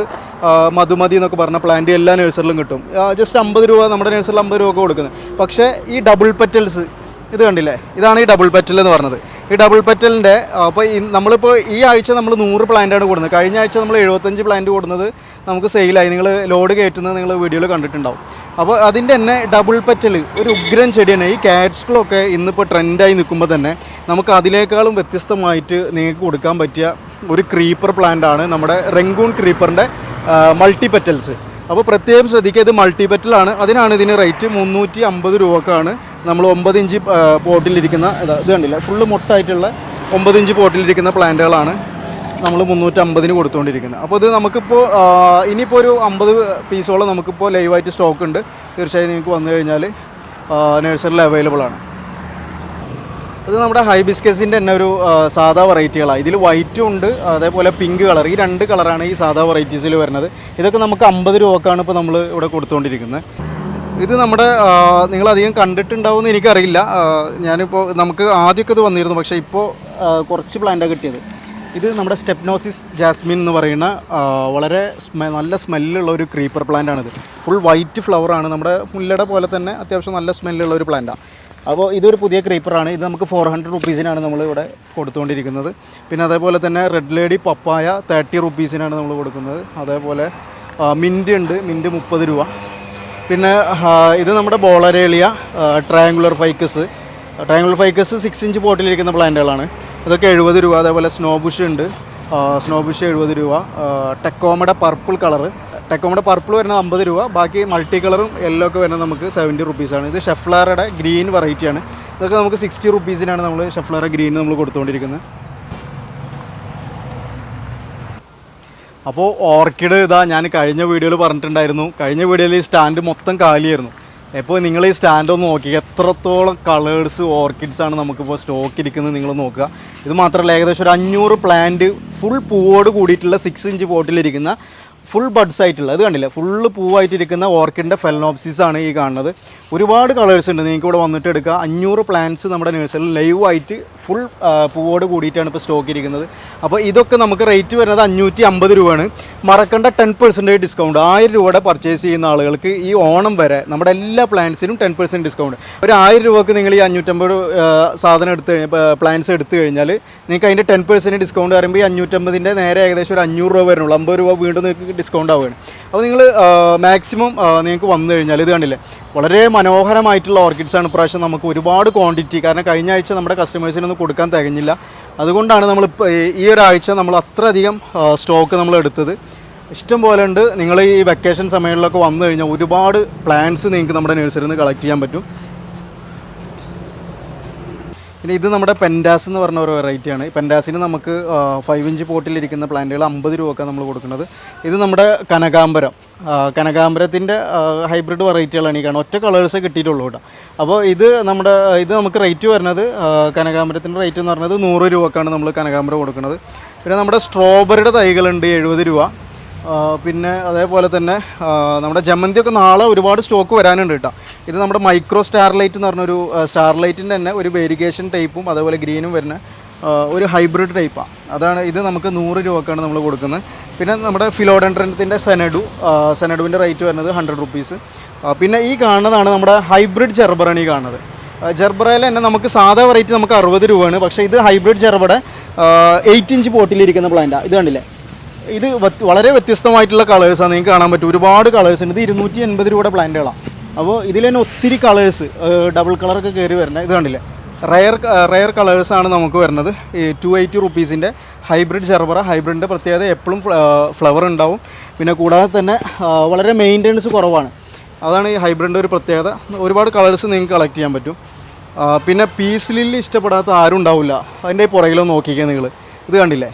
[SPEAKER 1] മധുമതി എന്നൊക്കെ പറഞ്ഞ പ്ലാന്റ് എല്ലാ നഴ്സറിലും കിട്ടും. ജസ്റ്റ് അമ്പത് രൂപ നമ്മുടെ നഴ്സറിൽ അമ്പത് രൂപ ഒക്കെ കൊടുക്കുന്നത് പക്ഷേ ഈ ഡബിൾ പെറ്റൽസ് ഇത് കണ്ടില്ലേ? ഇതാണ് ഈ ഡബിൾ പെറ്റൽ എന്ന് പറഞ്ഞത്. ഈ ഡബിൾ പെറ്റലിന്റെ അപ്പോൾ ഈ നമ്മളിപ്പോൾ ഈ ആഴ്ച നമ്മൾ നൂറ് പ്ലാന്റാണ് കൊടുക്കുന്നത്. കഴിഞ്ഞ ആഴ്ച നമ്മൾ എഴുപത്തഞ്ച് പ്ലാന്റ് കൊടുക്കുന്നത് നമുക്ക് സെയിലായി നിങ്ങൾ ലോഡ് കയറ്റുന്നത് നിങ്ങൾ വീഡിയോയിൽ കണ്ടിട്ടുണ്ടാവും. അപ്പോൾ അതിന്റെ തന്നെ ഡബിൾ പെറ്റൽ ഒരു ഉഗ്രൻ ചെടിയാണ് ഈ കാറ്റ്സ്കളൊക്കെ ഇന്നിപ്പോൾ ട്രെൻഡായി നിൽക്കുമ്പോൾ തന്നെ നമുക്ക് അതിലേക്കാളും വ്യത്യസ്തമായിട്ട് നിങ്ങൾക്ക് കൊടുക്കാൻ പറ്റിയ ഒരു ക്രീപ്പർ പ്ലാന്റാണ് നമ്മുടെ റെങ്കൂൺ ക്രീപ്പറിന്റെ മൾട്ടി പെറ്റൽസ് അപ്പോൾ പ്രത്യേകം ശ്രദ്ധിക്കുക ഇത് മൾട്ടി പെറ്റലാണ് അതിനാണ് ഇതിന് റേറ്റ് മുന്നൂറ്റി അമ്പത് രൂപക്കാണ് നമ്മൾ ഒമ്പത് ഇഞ്ച് പോട്ടിലിരിക്കുന്ന ഇതാ, കണ്ടില്ല? ഫുള്ള് മുട്ടായിട്ടുള്ള ഒമ്പത് ഇഞ്ച് പോട്ടിലിരിക്കുന്ന പ്ലാന്റുകളാണ് നമ്മൾ മുന്നൂറ്റമ്പതിന് കൊടുത്തുകൊണ്ടിരിക്കുന്നത്. അപ്പോൾ ഇത് നമുക്കിപ്പോൾ ഇനിയിപ്പോൾ ഒരു അമ്പത് പീസോളം നമുക്കിപ്പോൾ ലൈവായിട്ട് സ്റ്റോക്ക് ഉണ്ട് തീർച്ചയായും നിങ്ങൾക്ക് വന്നു കഴിഞ്ഞാൽ നഴ്സറിയിൽ അവൈലബിൾ ആണ്. ഇത് നമ്മുടെ ഹൈബിസ്കസിന്റെ തന്നെ ഒരു സാധാ വെറൈറ്റികളാണ്. ഇതിൽ വൈറ്റും ഉണ്ട് അതേപോലെ പിങ്ക് കളർ ഈ രണ്ട് കളറാണ് ഈ സാധാ വെറൈറ്റീസിൽ വരുന്നത്. ഇതൊക്കെ നമുക്ക് അമ്പത് രൂപക്കാണ് ഇപ്പോൾ നമ്മൾ ഇവിടെ കൊടുത്തുകൊണ്ടിരിക്കുന്നത്. ഇത് നമ്മുടെ നിങ്ങളധികം കണ്ടിട്ടുണ്ടാവും കണ്ടിട്ടുണ്ടാവുമെന്ന് എനിക്കറിയില്ല. ഞാനിപ്പോൾ നമുക്ക് ആദ്യമൊക്കെ ഇത് വന്നിരുന്നു പക്ഷേ ഇപ്പോൾ കുറച്ച് പ്ലാന്റാണ് കിട്ടിയത്. ഇത് നമ്മുടെ സ്റ്റെപ്നോസിസ് ജാസ്മിൻ എന്ന് പറയുന്ന വളരെ നല്ല സ്മെല്ലുള്ള ഒരു ക്രീപ്പർ പ്ലാന്റ് ആണിത്. ഫുൾ വൈറ്റ് ഫ്ലവറാണ് നമ്മുടെ മുല്ലട പോലെ തന്നെ അത്യാവശ്യം നല്ല സ്മെല്ലുള്ള ഒരു പ്ലാന്റാണ് അപ്പോൾ ഇതൊരു പുതിയ ക്രീപ്പറാണ് ഇത് നമുക്ക് ഫോർ ഹൺഡ്രഡ് റുപ്പീസിനാണ് നമ്മൾ ഇവിടെ കൊടുത്തുകൊണ്ടിരിക്കുന്നത്. പിന്നെ അതേപോലെ തന്നെ റെഡ് ലേഡി പപ്പായ തേർട്ടി റുപ്പീസിനാണ് നമ്മൾ കൊടുക്കുന്നത്. അതേപോലെ മിന്റ് ഉണ്ട്. മിന്റ് മുപ്പത് രൂപ. പിന്നെ ഇത് നമ്മുടെ ബോളരേളിയ triangular ficus triangular ficus six inch പോട്ടിലിരിക്കുന്ന പ്ലാന്റുകളാണ്. ഇതൊക്കെ എഴുപത് രൂപ അതേപോലെ സ്നോ ബുഷ് ഉണ്ട്. സ്നോബുഷ് എഴുപത് രൂപ. ടെക്കോമയുടെ പർപ്പിൾ കളറ് ടെക്കോമയുടെ പർപ്പിൾ വരുന്നത് അമ്പത് രൂപ. ബാക്കി മൾട്ടി കളറും യെല്ലോ ഒക്കെ വരുന്നത് നമുക്ക് സെവന്റി റുപ്പീസാണ് ഇത് ഷെഫ്ലാറയുടെ ഗ്രീൻ വെറൈറ്റിയാണ് ഇതൊക്കെ നമുക്ക് സിക്സ്റ്റി റുപ്പീസിനാണ് നമ്മൾ ഷെഫ്ലാറ ഗ്രീൻ നമ്മൾ കൊടുത്തുകൊണ്ടിരിക്കുന്നത് അപ്പോൾ ഓർക്കിഡ് ഇതാ ഞാൻ കഴിഞ്ഞ വീഡിയോയിൽ പറഞ്ഞിട്ടുണ്ടായിരുന്നു. കഴിഞ്ഞ വീഡിയോയിൽ ഈ സ്റ്റാൻഡ് മൊത്തം കാലിയായിരുന്നു. ഇപ്പോൾ നിങ്ങൾ ഈ സ്റ്റാൻഡ് ഒന്ന് നോക്കി. എത്രത്തോളം കളേഴ്സ് ഓർക്കിഡ്സ് ആണ് നമുക്കിപ്പോൾ സ്റ്റോക്ക് ഇരിക്കുന്നത് നിങ്ങൾ നോക്കുക. ഇത് മാത്രമല്ല ഏകദേശം ഒരു അഞ്ഞൂറ് പ്ലാന്റ് ഫുൾ പൂവോട് കൂടിയിട്ടുള്ള സിക്സ് ഇഞ്ച് പോട്ടിലിരിക്കുന്ന ഫുൾ ബഡ്സ് ആയിട്ടുള്ള അത് കണ്ടില്ല? ഫുള്ള് പൂവായിട്ടിരിക്കുന്ന ഓർക്കിഡിന്റെ ഫെലനോപ്സിസ് ആണ് ഈ കാണുന്നത്. ഒരുപാട് കളേഴ്സ് ഉണ്ട്. നിങ്ങൾക്ക് ഇവിടെ വന്നിട്ട് എടുക്കുക അഞ്ഞൂറ് പ്ലാന്റ്സ് നമ്മുടെ നഴ്സറിൽ ലൈവ് ആയിട്ട് ഫുൾ പൂവോട് കൂടിയിട്ടാണ് ഇപ്പോൾ സ്റ്റോക്ക് ഇരിക്കുന്നത്. അപ്പോൾ ഇതൊക്കെ നമുക്ക് റേറ്റ് വരുന്നത് അഞ്ഞൂറ്റി അമ്പത് രൂപയാണ്. മറക്കേണ്ട ടെൻ പെർസെന്റേജ് ഡിസ്കൗണ്ട് ആയിരം രൂപയുടെ പർച്ചേസ് ചെയ്യുന്ന ആളുകൾക്ക് ഈ ഓണം വരെ നമ്മുടെ എല്ലാ പ്ലാന്റ്സിനും ടെൻ പെർസെന്റ് ഡിസ്കൗണ്ട് ഒരു ആയിരം രൂപക്ക് നിങ്ങൾ ഈ അഞ്ഞൂറ്റമ്പത് സാധനം എടുത്ത് പ്ലാന്റ്സ് എടുത്തു കഴിഞ്ഞാൽ നിങ്ങൾക്ക് അതിന്റെ ടെൻ പെർസെന്റ് ഡിസ്കൗണ്ട് പറയുമ്പോൾ ഈ അഞ്ഞൂറ്റമ്പതിന്റെ നേരെ ഏകദേശം ഒരു അഞ്ഞൂറ് രൂപ വരുന്നുള്ളൂ. അമ്പത് രൂപ വീണ്ടും നിങ്ങൾക്ക് ഡിസ്കൗണ്ട് ആവുകയാണ്. അപ്പോൾ നിങ്ങൾ മാക്സിമം നിങ്ങൾക്ക് വന്നു കഴിഞ്ഞാൽ ഇത് കണ്ടില്ലേ? വളരെ മനോഹരമായിട്ടുള്ള ഓർക്കിഡ്സാണ് ഇപ്രാവശ്യം നമുക്ക് ഒരുപാട് ക്വാണ്ടിറ്റി കാരണം കഴിഞ്ഞ ആഴ്ച നമ്മുടെ കസ്റ്റമേഴ്സിനൊന്നും കൊടുക്കാൻ തികഞ്ഞില്ല. അതുകൊണ്ടാണ് നമ്മൾ ഈ ഒരാഴ്ച നമ്മൾ അത്രയധികം സ്റ്റോക്ക് നമ്മൾ എടുത്തത്. ഇഷ്ടം പോലെ ഉണ്ട്. നിങ്ങൾ ഈ വെക്കേഷൻ സമയങ്ങളിലൊക്കെ വന്നു കഴിഞ്ഞാൽ ഒരുപാട് പ്ലാൻസ് നിങ്ങൾക്ക് നമ്മുടെ നഴ്സറിയിൽ നിന്ന് കളക്ട് ചെയ്യാൻ പറ്റും. പിന്നെ ഇത് നമ്മുടെ പെൻഡാസ് എന്ന് പറഞ്ഞ ഒരു വെറൈറ്റിയാണ് പെൻഡാസിന് നമുക്ക് ഫൈവ് ഇഞ്ച് പോട്ടിലിരിക്കുന്ന പ്ലാന്റുകൾ അമ്പത് രൂപക്കാണ് നമ്മൾ കൊടുക്കുന്നത്. ഇത് നമ്മുടെ കനകാംബരം. കനകാംബരത്തിന്റെ ഹൈബ്രിഡ് വെറൈറ്റികളാണ് ഈ കാണുന്നത്. ഒറ്റ കളേഴ്സേ കിട്ടിയിട്ടുള്ളൂ കേട്ടോ. അപ്പോൾ ഇത് നമ്മുടെ ഇത് നമുക്ക് റേറ്റ് വരുന്നത് കനകാംബരത്തിന്റെ റേറ്റ് എന്ന് പറയുന്നത് നൂറ് രൂപക്കാണ് നമ്മൾ കനകാംബരം കൊടുക്കുന്നത്. പിന്നെ നമ്മുടെ സ്ട്രോബെറിയുടെ തൈകളുണ്ട് എഴുപത് രൂപ. പിന്നെ അതേപോലെ തന്നെ നമ്മുടെ ജമന്തിയൊക്കെ നാളെ ഒരുപാട് സ്റ്റോക്ക് വരാനുണ്ട് കേട്ടോ. ഇത് നമ്മുടെ മൈക്രോ സ്റ്റാർലൈറ്റ് എന്ന് പറഞ്ഞൊരു സ്റ്റാർലൈറ്റിന്റെ തന്നെ ഒരു വേരിഗേഷൻ ടൈപ്പും അതേപോലെ ഗ്രീനും വരുന്ന ഒരു ഹൈബ്രിഡ് ടൈപ്പാണ് അതാണ് ഇത് നമുക്ക് നൂറ് രൂപക്കാണ് നമ്മൾ കൊടുക്കുന്നത്. പിന്നെ നമ്മുടെ ഫിലോഡൻഡ്രൻത്തിന്റെ സെനഡു സെനഡുവിന്റെ റേറ്റ് വരുന്നത് ഹൺഡ്രഡ് റുപ്പീസ് പിന്നെ ഈ കാണുന്നതാണ് നമ്മുടെ ഹൈബ്രിഡ് ചെർബറാണ് ഈ കാണുന്നത് ജെർബറയിൽ തന്നെ നമുക്ക് സാധാ വെറൈറ്റി നമുക്ക് അറുപത് രൂപയാണ്. പക്ഷേ ഇത് ഹൈബ്രിഡ് ജെർബയുടെ എയ്റ്റ് ഇഞ്ച് പോട്ടിലിരിക്കുന്ന പ്ലാന്റാണ് ഇത് കണ്ടില്ലേ? ഇത് വളരെ വ്യത്യസ്തമായിട്ടുള്ള കളേഴ്സാണ് നിങ്ങൾക്ക് കാണാൻ പറ്റും. ഒരുപാട് കളേഴ്സ് ഉണ്ട്. ഇത് ഇരുന്നൂറ്റി എൺപത് രൂപയുടെ പ്ലാന്റുകളാണ്. അപ്പോൾ ഇതിൽ തന്നെ ഒത്തിരി കളേഴ്സ് ഡബിൾ കളറൊക്കെ കയറി വരുന്നത് ഇത് കണ്ടില്ലേ? റയർ റയർ കളേഴ്സാണ് നമുക്ക് വരുന്നത്. ഈ ടു എയ്റ്റി റുപ്പീസിന്റെ ഹൈബ്രിഡ് ചെറുപറ. ഹൈബ്രിഡിന്റെ പ്രത്യേകത എപ്പോഴും ഫ്ലവർ ഉണ്ടാവും. പിന്നെ കൂടാതെ തന്നെ വളരെ മെയിന്റെനൻസ് കുറവാണ്. അതാണ് ഈ ഹൈബ്രിഡിന്റെ ഒരു പ്രത്യേകത. ഒരുപാട് കളേഴ്സ് നിങ്ങൾക്ക് കളക്ട് ചെയ്യാൻ പറ്റും. പിന്നെ പീസ് ലില്ലി ഇഷ്ടപ്പെടാത്ത ആരും ഉണ്ടാവില്ല. അതിന്റെ പുറകിലൊന്ന് നോക്കിക്കുക നിങ്ങൾ ഇത് കണ്ടില്ലേ?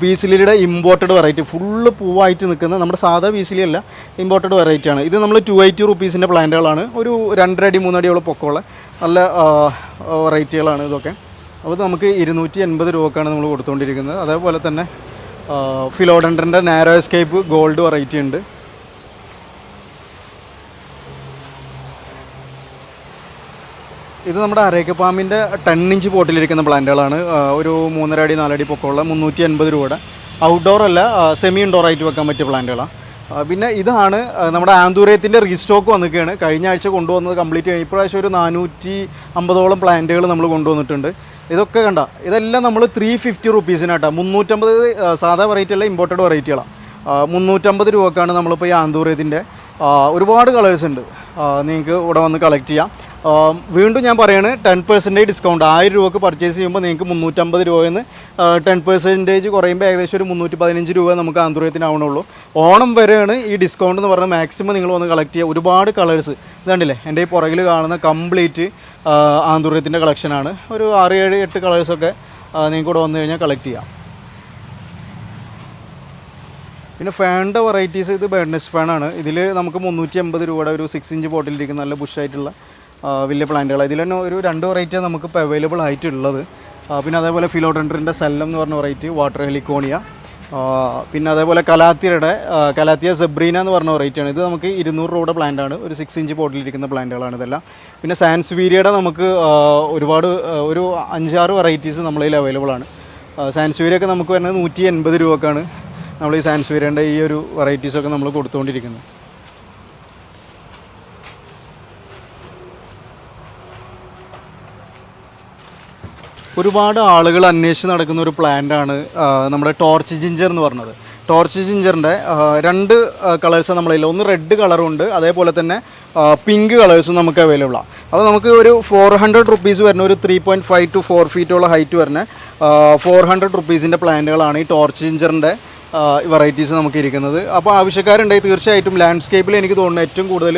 [SPEAKER 1] പീസ് ലില്ലിയുടെ ഇമ്പോർട്ടഡ് വെറൈറ്റി ഫുള്ള് പൂവായിട്ട് നിൽക്കുന്ന നമ്മുടെ സാധാ പീസ് ലില്ലി അല്ല ഇമ്പോർട്ടഡ് വെറൈറ്റി ആണ്. ഇത് നമ്മൾ ടു എയ്റ്റി റുപ്പീസിന്റെ പ്ലാന്റുകളാണ്. ഒരു രണ്ടരടി മൂന്നടിയോളം പൊക്കമുള്ള നല്ല വെറൈറ്റികളാണ് ഇതൊക്കെ. അപ്പോൾ നമുക്ക് ഇരുന്നൂറ്റി എൺപത് രൂപക്കാണ് നമ്മൾ കൊടുത്തുകൊണ്ടിരിക്കുന്നത് അതേപോലെ തന്നെ ഫിലോഡൻഡറിന്റെ നാരോ എസ്കേപ്പ് ഗോൾഡ് വെറൈറ്റി ഉണ്ട്. ഇത് നമ്മുടെ അരേക്കപ്പാമ്പിന്റെ ടെൻ ഇഞ്ച് പോട്ടിലിരിക്കുന്ന പ്ലാന്റുകളാണ്. ഒരു മൂന്നര അടി നാലടി പൊക്കമുള്ള മുന്നൂറ്റി അൻപത് രൂപയുടെ ഔട്ട്ഡോർ അല്ല സെമി ഇൻഡോർ ആയിട്ട് വെക്കാൻ പറ്റിയ പ്ലാന്റുകളാണ്. പിന്നെ ഇതാണ് നമ്മുടെ ആന്തൂരയത്തിന്റെ റീസ്റ്റോക്ക് വന്നിരിക്കുകയാണ്. കഴിഞ്ഞ ആഴ്ച കൊണ്ടുവന്നത് കംപ്ലീറ്റ് കഴിഞ്ഞു ഇപ്രാവശ്യം ഒരു നാനൂറ്റി അമ്പതോളം പ്ലാന്റുകൾ നമ്മൾ കൊണ്ടുവന്നിട്ടുണ്ട്. ഇതൊക്കെ കണ്ട ഇതെല്ലാം നമ്മൾ ത്രീ ഫിഫ്റ്റി റുപ്പീസിനാട്ടോ മുന്നൂറ്റമ്പത് സാധാ വെറൈറ്റി അല്ല ഇമ്പോർട്ടഡ് വെറൈറ്റികളാണ് മുന്നൂറ്റമ്പത് രൂപക്കാണ് നമ്മളിപ്പോൾ ഈ ആന്തൂരയത്തിന്റെ ഒരുപാട് കളേഴ്സ് ഉണ്ട്. നിങ്ങൾക്ക് ഇവിടെ വന്ന് കളക്ട് ചെയ്യാം. വീണ്ടും ഞാൻ പറയാണ് ടെൻ പെർസെന്റേജ് ഡിസ്കൗണ്ട് ആയിരം രൂപക്ക് പർച്ചേസ് ചെയ്യുമ്പോൾ നിങ്ങൾക്ക് മുന്നൂറ്റമ്പത് രൂപയിൽ നിന്ന് ടെൻ പെർസെന്റേജ് കുറയുമ്പോൾ ഏകദേശം ഒരു മുന്നൂറ്റി പതിനഞ്ച് രൂപ നമുക്ക് ആന്തൂരത്തിനാവണുള്ളൂ ഓണം വരെയാണ് ഈ ഡിസ്കൗണ്ട് എന്ന് പറഞ്ഞാൽ മാക്സിമം നിങ്ങൾ വന്ന് കളക്ട് ചെയ്യുക. ഒരുപാട് കളേഴ്സ് ഇതുണ്ടല്ലേ എന്റെ ഈ പുറകിൽ കാണുന്ന കംപ്ലീറ്റ് ആന്തൂരത്തിന്റെ കളക്ഷനാണ് ഒരു ആറ് ഏഴ് എട്ട് കളേഴ്സൊക്കെ നിങ്ങൾക്ക് ഇവിടെ വന്നു കഴിഞ്ഞാൽ കളക്ട് ചെയ്യാം. പിന്നെ ഫാനിന്റെ വെറൈറ്റീസ് ഇത് ബെഡ്നെസ് ഫാനാണ് ഇതിൽ നമുക്ക് മുന്നൂറ്റി എൺപത് രൂപയുടെ ഒരു സിക്സ് ഇഞ്ച് ബോട്ടിലിരിക്കുന്ന നല്ല ബുഷായിട്ടുള്ള വലിയ പ്ലാന്റുകൾ. ഇതിൽ തന്നെ ഒരു രണ്ട് വെറൈറ്റിയാണ് നമുക്ക് ഇപ്പോൾ അവൈലബിൾ ആയിട്ടുള്ളത് പിന്നെ അതേപോലെ ഫിലോഡൻഡറിന്റെ സെല്ലം എന്ന് പറഞ്ഞ വെറൈറ്റി വാട്ടർ ഹെലിക്കോണിയ പിന്നെ അതേപോലെ കലാത്തിയുടെ കലാത്തിയ സെബ്രീന എന്ന് പറഞ്ഞ വെറൈറ്റിയാണ് ഇത് നമുക്ക് ഇരുന്നൂറ് രൂപയുടെ പ്ലാന്റാണ് ഒരു സിക്സ് ഇഞ്ച് ബോട്ടിലിരിക്കുന്ന പ്ലാന്റുകളാണ് ഇതെല്ലാം. പിന്നെ സാൻസ്വീരിയയുടെ നമുക്ക് ഒരുപാട് ഒരു അഞ്ചാറ് വെറൈറ്റീസ് നമ്മളതിൽ അവൈലബിൾ ആണ്. സാൻസ്വീരിയൊക്കെ നമുക്ക് വരുന്നത് നൂറ്റി എൺപത് രൂപക്കാണ്. നമ്മൾ ഈ സാൻസ്വീരിയന്റെ ഈ ഒരു വെറൈറ്റീസൊക്കെ നമ്മൾ കൊടുത്തുകൊണ്ടിരിക്കുന്നത്. ഒരുപാട് ആളുകൾ അന്വേഷിച്ച് നടക്കുന്ന ഒരു പ്ലാന്റാണ് നമ്മുടെ ടോർച്ച് ജിഞ്ചർ എന്ന് പറഞ്ഞത്. ടോർച്ച് ജിഞ്ചറിന്റെ രണ്ട് കളേഴ്സ് നമ്മളിൽ. ഒന്ന് റെഡ് കളറും ഉണ്ട് അതേപോലെ തന്നെ പിങ്ക് കളേഴ്സും നമുക്ക് അവൈലബിൾ ആണ് അപ്പോൾ നമുക്ക് ഒരു ഫോർ ഹൺഡ്രഡ് റുപ്പീസ് വരുന്ന ഒരു three point five to four ഫീറ്റോളം height വരുന്ന ഫോർ ഹൺഡ്രഡ് റുപ്പീസിന്റെ പ്ലാന്റുകളാണ് ഈ ടോർച്ച് ജിഞ്ചറിന്റെ വെറൈറ്റീസ് നമുക്ക് ഇരിക്കുന്നത്. അപ്പോൾ ആവശ്യക്കാരുണ്ടെങ്കിൽ തീർച്ചയായിട്ടും ലാൻഡ്സ്കേപ്പിൽ എനിക്ക് തോന്നുന്നു ഏറ്റവും കൂടുതൽ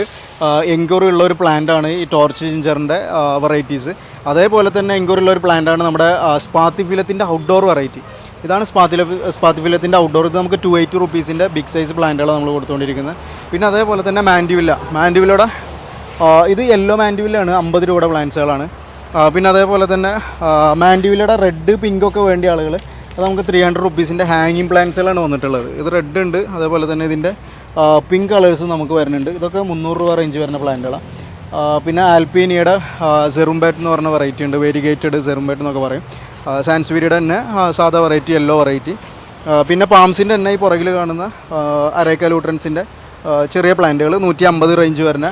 [SPEAKER 1] എൻക്വയറി ഉള്ള ഒരു പ്ലാന്റാണ് ഈ ടോർച്ച് ജിഞ്ചറിന്റെ വെറൈറ്റീസ് അതേപോലെ തന്നെ എൻക്വയറി ഒരു പ്ലാന്റ് ആണ് നമ്മുടെ സ്പാത്തിഫിലത്തിന്റെ ഔട്ട്ഡോർ വെറൈറ്റി ഇതാണ് സ്പാത്തില സ്പാത്തിഫിലത്തിന്റെ ഔട്ട്ഡോർ ഇത് നമുക്ക് ടു എയ്റ്റി റുപ്പീസിന്റെ ബിഗ് സൈസ് പ്ലാന്റുകൾ നമ്മൾ കൊടുത്തുകൊണ്ടിരിക്കുന്നത്. പിന്നെ അതേപോലെ തന്നെ മാൻഡിവില്ല മാൻഡിവില്ലയുടെ ഇത് യെല്ലോ മാൻഡിവില്ലാണ് അമ്പത് രൂപയുടെ പ്ലാന്റ്സുകളാണ് പിന്നെ അതേപോലെ തന്നെ മാൻഡിവില്ലയുടെ റെഡ് പിങ്കൊക്കെ വേണ്ടിയ ആളുകൾ അത് നമുക്ക് ത്രീ ഹൺഡ്രഡ് റുപ്പീസിന്റെ ഹാങ്ങിങ് പ്ലാന്റ്സുകളാണ് വന്നിട്ടുള്ളത്. ഇത് റെഡ് ഉണ്ട്. അതേപോലെ തന്നെ ഇതിന്റെ പിങ്ക് കളേഴ്സും നമുക്ക് വരുന്നുണ്ട്. ഇതൊക്കെ മുന്നൂറ് രൂപ റേഞ്ച് വരുന്ന പ്ലാന്റുകളാണ് പിന്നെ ആൽപ്പീനിയുടെ സെറുംബാറ്റ് എന്ന് പറഞ്ഞ വെറൈറ്റി ഉണ്ട്. വേരിഗേറ്റഡ് സെറുംബാറ്റ് എന്നൊക്കെ പറയും. സാൻസ്വീരിയുടെ തന്നെ സാധാ വെറൈറ്റി യെല്ലോ വെറൈറ്റി പിന്നെ പാംസിന്റെ തന്നെ ഈ പുറകിൽ കാണുന്ന അരേക്ക ലൂട്രൻസിന്റെ ചെറിയ പ്ലാന്റുകൾ നൂറ്റി അമ്പത് റേഞ്ച് വരുന്ന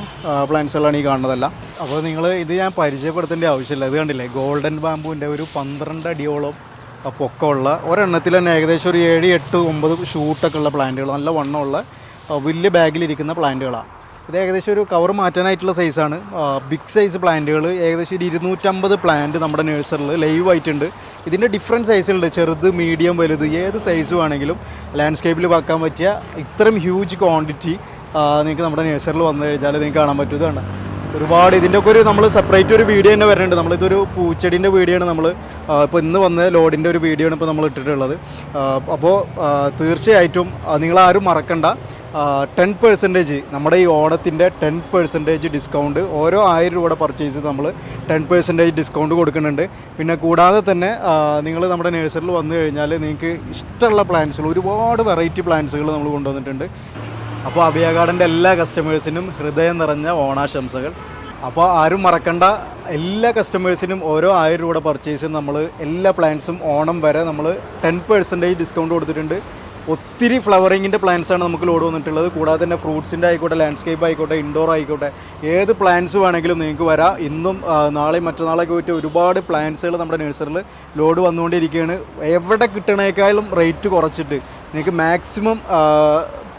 [SPEAKER 1] പ്ലാന്റ്സുകളാണ് ഈ കാണുന്നതല്ല. അപ്പോൾ നിങ്ങൾ ഇത് ഞാൻ പരിചയപ്പെടുത്തേണ്ട ആവശ്യമില്ല. ഇത് കണ്ടില്ലേ? ഗോൾഡൻ ബാമ്പുവിന്റെ ഒരു പന്ത്രണ്ട് അടിയോളം പൊക്കമുള്ള ഒരെണ്ണത്തിൽ തന്നെ ഏകദേശം ഒരു ഏഴ് എട്ട് ഒമ്പത് ഷൂട്ടൊക്കെ ഉള്ള പ്ലാന്റുകൾ നല്ല വണ്ണമുള്ള വലിയ ബാഗിലിരിക്കുന്ന പ്ലാന്റുകളാണ് ഇത് ഏകദേശം ഒരു കവർ മാറ്റാനായിട്ടുള്ള സൈസാണ് ബിഗ് സൈസ് പ്ലാന്റുകൾ ഏകദേശം ഒരു ഇരുന്നൂറ്റമ്പത് പ്ലാന്റ് നമ്മുടെ നഴ്സറിൽ ലൈവ് ആയിട്ടുണ്ട്. ഇതിന്റെ ഡിഫറെന്റ് സൈസുകളുണ്ട് ചെറുത് മീഡിയം വലുത് ഏത് സൈസ് വേണമെങ്കിലും ലാൻഡ്സ്കേപ്പിൽ വെക്കാൻ പറ്റിയ ഇത്രയും ഹ്യൂജ് ക്വാണ്ടിറ്റി നിങ്ങൾക്ക് നമ്മുടെ നഴ്സറിൽ വന്നു കഴിഞ്ഞാൽ നിങ്ങൾക്ക് കാണാൻ പറ്റും. ഇതാണ്. ഒരുപാട് ഇതിന്റെ ഒക്കെ ഒരു നമ്മൾ സെപ്പറേറ്റ് ഒരു വീഡിയോ തന്നെ വരുന്നുണ്ട് നമ്മളിതൊരു പൂച്ചെടീന്റെ വീഡിയോ ആണ് നമ്മൾ ഇപ്പോൾ ഇന്ന് വന്ന ലോഡിന്റെ ഒരു വീഡിയോ ആണ് ഇപ്പോൾ നമ്മൾ ഇട്ടിട്ടുള്ളത്. അപ്പോൾ തീർച്ചയായിട്ടും നിങ്ങൾ ആരും മറക്കണ്ട. ടെൻ പെർസെന്റേജ് നമ്മുടെ ഈ ഓണത്തിന്റെ ടെൻ പെർസെന്റേജ് ഡിസ്കൗണ്ട് ഓരോ ആയിരം രൂപയുടെ പർച്ചേസ് നമ്മൾ ടെൻ പെർസെന്റേജ് ഡിസ്കൗണ്ട് കൊടുക്കുന്നുണ്ട്. പിന്നെ കൂടാതെ തന്നെ നിങ്ങൾ നമ്മുടെ നേഴ്സറിൽ വന്നു കഴിഞ്ഞാൽ നിങ്ങൾക്ക് ഇഷ്ടമുള്ള പ്ലാന്റ്സുകൾ ഒരുപാട് വെറൈറ്റി പ്ലാന്റ്സുകൾ നമ്മൾ കൊണ്ടുവന്നിട്ടുണ്ട്. അപ്പോൾ അഭയ ഗാർഡന്റെ എല്ലാ കസ്റ്റമേഴ്സിനും ഹൃദയം നിറഞ്ഞ ഓണാശംസകൾ. അപ്പോൾ ആരും മറക്കണ്ട എല്ലാ കസ്റ്റമേഴ്സിനും ഓരോ ആയിരം രൂപയുടെ പർച്ചേസും നമ്മൾ എല്ലാ പ്ലാൻസും ഓണം വരെ നമ്മൾ ടെൻ പെർസെന്റേജ് ഡിസ്കൗണ്ട് കൊടുത്തിട്ടുണ്ട്. ഒത്തിരി ഫ്ലവറിങ്ങിന്റെ ആണ് നമുക്ക് ലോഡ് വന്നിട്ടുള്ളത്. കൂടാതെ തന്നെ ഫ്രൂട്ട്സിന്റെ ആയിക്കോട്ടെ ലാൻഡ്സ്കേപ്പ് ആയിക്കോട്ടെ ഇൻഡോർ ആയിക്കോട്ടെ ഏത് പ്ലാന്റ്സ് വേണമെങ്കിലും നിങ്ങൾക്ക് വരാം. ഇന്നും നാളെ മറ്റന്നാളൊക്കെ പോയിട്ട് ഒരുപാട് പ്ലാന്റ്സുകൾ നമ്മുടെ നഴ്സറിയിൽ ലോഡ് വന്നുകൊണ്ടിരിക്കുകയാണ്. എവിടെ കിട്ടണേക്കാളും റേറ്റ് കുറച്ചിട്ട് നിങ്ങൾക്ക് മാക്സിമം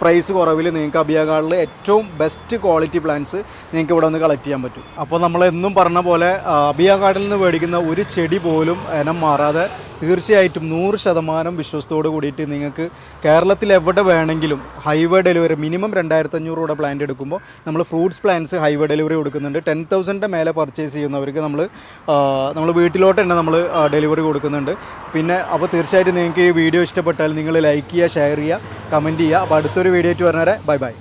[SPEAKER 1] പ്രൈസ് കുറവിൽ നിങ്ങൾക്ക് അബിയാകാളിൽ ഏറ്റവും ബെസ്റ്റ് ക്വാളിറ്റി പ്ലാന്റ്സ് നിങ്ങൾക്ക് ഇവിടെ നിന്ന് കളക്ട് ചെയ്യാൻ പറ്റും. അപ്പോൾ നമ്മൾ എന്നും പറഞ്ഞ പോലെ അബിയാകാടിൽ നിന്ന് മേടിക്കുന്ന ഒരു ചെടി പോലും ഇനം മാറാതെ തീർച്ചയായിട്ടും നൂറ് ശതമാനം വിശ്വസത്തോട് കൂടിയിട്ട് നിങ്ങൾക്ക് കേരളത്തിൽ എവിടെ വേണമെങ്കിലും ഹൈവേ ഡെലിവറി മിനിമം രണ്ടായിരത്തി അഞ്ഞൂറ് രൂപ പ്ലാന്റ് എടുക്കുമ്പോൾ നമ്മൾ ഫ്രൂട്ട്സ് പ്ലാന്റ്സ് ഹൈവേ ഡെലിവറി കൊടുക്കുന്നുണ്ട്. ടെൻ തൗസൻഡിന്റെ മേലെ പർച്ചേസ് ചെയ്യുന്നവർക്ക് നമ്മൾ നമ്മൾ വീട്ടിലോട്ട് തന്നെ നമ്മൾ ഡെലിവറി കൊടുക്കുന്നുണ്ട്. പിന്നെ അപ്പോൾ തീർച്ചയായിട്ടും നിങ്ങൾക്ക് ഈ വീഡിയോ ഇഷ്ടപ്പെട്ടാൽ നിങ്ങൾ ലൈക്ക് ചെയ്യുക ഷെയർ ചെയ്യുക കമന്റ് ചെയ്യുക. അപ്പോൾ അടുത്തൊരു വീഡിയോ ആയിട്ട് പറഞ്ഞേരെ ബൈ ബൈ.